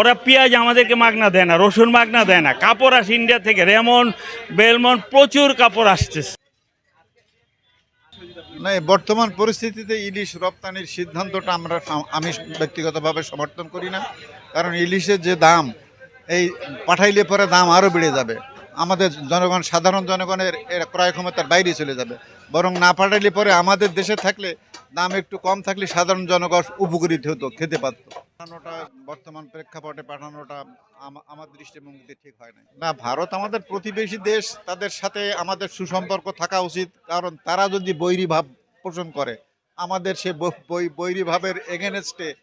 ওরা পেঁয়াজ আমাদেরকে মাগনা দেয় না, রসুন মাগনা দেয় না। কাপড় আসে ইন্ডিয়া থেকে, রেমন, বেলমন, প্রচুর কাপড় আসতেছে। না বর্তমান পরিস্থিতিতে ইলিশ রপ্তানির সিদ্ধান্তটা আমরা আমি ব্যক্তিগতভাবে সমর্থন করি না। কারণ ইলিশের যে দাম, এই পাঠাইলে পরে দাম আরও বেড়ে যাবে। আমাদের জনগণ, সাধারণ জনগণের ক্রয় ক্ষমতার বাইরে চলে যাবে। বরং না পাঠাইলে পরে আমাদের দেশে থাকলে দাম একটু কম থাকলে সাধারণ জনগণ উপকৃত হতো, খেতে পারতো। পাঠানোটা, বর্তমান প্রেক্ষাপটে পাঠানোটা আম- আমার দৃষ্টিভঙ্গিতে ঠিক হয় না না, ভারত আমাদের প্রতিবেশী দেশ, তাদের সাথে আমাদের সুসম্পর্ক থাকা উচিত, কারণ তারা যদি বৈরী ভাব পোষণ করে, আমাদের সে ব- বৈ- বৈরী ভাবের এগেনস্টে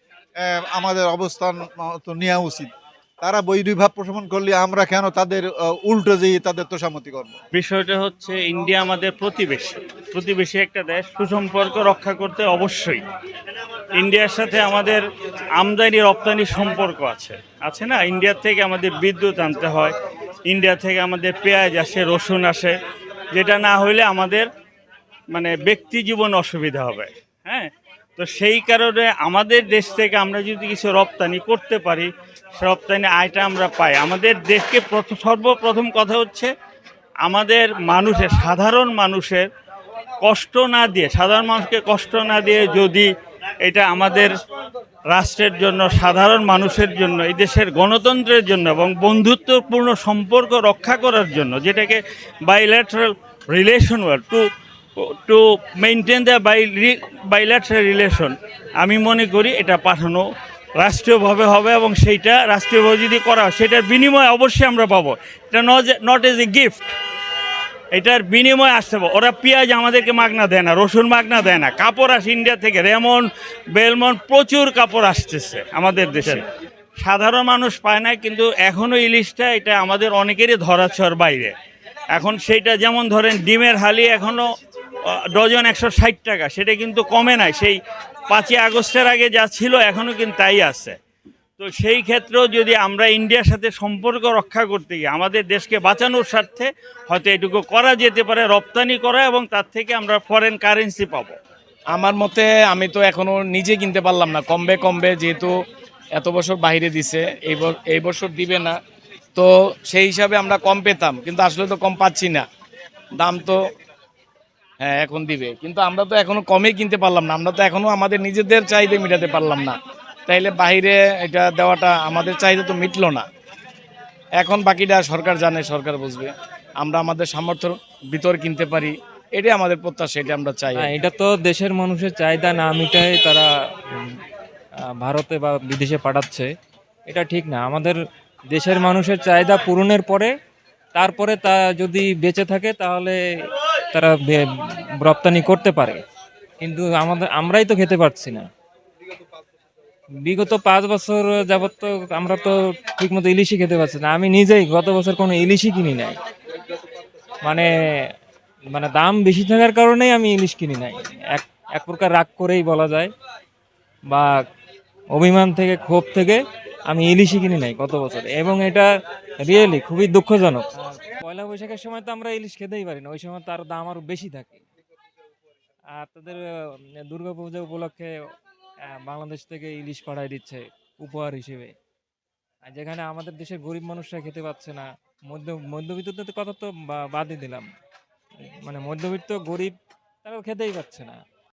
আমাদের অবস্থান তো নেওয়া উচিত। তারা বৈরী ভাব পোষণ করলে আমরা কেন তাদের উল্টো যেয়ে তাদের তোষামতি করব? বিষয়টা হচ্ছে ইন্ডিয়া আমাদের প্রতিবেশী। প্রতিবেশী একটা দেশ, সুসম্পর্ক রক্ষা করতে অবশ্যই। ইন্ডিয়ার সাথে আমাদের আমদানি, রপ্তানি সম্পর্ক আছে। আছে না? ইন্ডিয়া থেকে আমাদের বিদ্যুৎ আনতে হয়, ইন্ডিয়া থেকে আমাদের পেঁয়াজ আসে, রসুন আসে। যেটা না হইলে আমাদের মানে ব্যক্তি জীবন অসুবিধা হবে। হ্যাঁ? তো সেই কারণে আমাদের দেশ থেকে আমরা যদি কিছু রপ্তানি করতে পারি রপ্তানি আয়টা আমরা পাই। আমাদের দেশকে প্রথম সর্বপ্রথম কথা হচ্ছে আমাদের মানুষের, সাধারণ মানুষের কষ্ট না দিয়ে, সাধারণ মানুষকে কষ্ট না দিয়ে যদি এটা আমাদের রাষ্ট্রের জন্য, সাধারণ মানুষের জন্য, এই দেশের গণতন্ত্রের জন্য এবং বন্ধুত্বপূর্ণ সম্পর্ক রক্ষা করার জন্য, যেটাকে bilateral relation to to maintain the bi bilateral relation আমি মনে করি এটা পাঠানো রাষ্ট্রীয়ভাবে হবে এবং সেইটা রাষ্ট্রীয়ভাবে যদি করা হয় সেটার বিনিময়ে অবশ্যই আমরা পাবো। এটা নজ নট এজ এ গিফট এটার বিনিময়ে আসতে হবে। ওরা পেঁয়াজ আমাদেরকে মাগনা দেয় না রসুন মাগনা দেয় না কাপড় আসে ইন্ডিয়া থেকে রেমন বেলমন প্রচুর কাপড় আসতেছে আমাদের দেশে। সাধারণ মানুষ পায় না কিন্তু এখনও ইলিশটা এটা আমাদের অনেকেরই ধরাছোঁয়ার বাইরে। এখন সেইটা যেমন ধরেন ডিমের হালি এখনও ডজন একশো ষাট টাকা। সেটা কিন্তু কমে নাই। সেই পাঁচই আগস্টের আগে যা ছিল এখনও কিন্তু তাই আছে। তো সেই ক্ষেত্রেও যদি আমরা ইন্ডিয়ার সাথে সম্পর্ক রক্ষা করতে গিয়ে, আমাদের দেশকে বাঁচানোর স্বার্থে হয়তো এটুকু করা যেতে পারে, রপ্তানি করা এবং তার থেকে আমরা ফরেন কারেন্সি পাবো। আমার মতে আমি তো এখনও নিজে কিনতে পারলাম না। কমবে কমবে যেহেতু এত বছর বাইরে দিছে, এই এই বছর দিবে না। তো সেই হিসাবে আমরা কম পেতাম, কিন্তু আসলে তো কম পাচ্ছি না। দাম তো হ্যাঁ এখন দিবে। কিন্তু আমরা তো এখনও কমে কিনতে পারলাম না। আমরা তো এখনও আমাদের নিজেদের চাহিদা মেটাতে পারলাম না। তাইলে বাইরে এটা দেওয়াটা আমাদের চাহিদা তো মিটলো না। এখন বাকিটা সরকার জানে, সরকার বুঝবে। আমরা আমাদের সামর্থ্যর ভিতর কিনতে পারি। এটাই আমাদের প্রত্যাশা এটা আমরা চাই। হ্যাঁ এটা তো দেশের মানুষের চাহিদা না মিটাই তারা ভারতে বা বিদেশে পাঠাচ্ছে। এটা ঠিক না। আমাদের দেশের মানুষের চাহিদা পূরণের পরে, তারপরে তা যদি বেঁচে থাকে, তাহলে তারা রপ্তানি করতে পারে। কিন্তু আমাদের, আমরাই তো খেতে পারছি না। বিগত পাঁচ বছর যাবত তো আমরা তো ঠিকমতো ইলিশই খেতে পারছি না। আমি নিজেই গত বছর কোনো ইলিশই কিনি নাই। মানে মানে দাম বেশি থাকার কারণেই আমি ইলিশ কিনি নাই। এক এক প্রকার রাগ করেই বলা যায়। বা অভিমান থেকে, ক্ষোভ থেকে আমি ইলিশই কিনি নাই গত বছর। এবং এটা রিয়েলি খুবই দুঃখজনক। পয়লা বৈশাখের সময় তো আমরা ইলিশ খেতেই পারি না, ওই সময় তার দাম আরও বেশি থাকে। আর তাদের দুর্গা পূজা উপলক্ষে বাংলাদেশ থেকে ইলিশ পাঠায় দিচ্ছে উপহার হিসেবে। আর যেখানে আমাদের দেশের গরিব মানুষরা খেতে পাচ্ছে না, মধ্য, মধ্যবিত্তদের কথা তো বাদই দিলাম। মানে মধ্যবিত্ত গরিব তারা খেতেই পাচ্ছে না।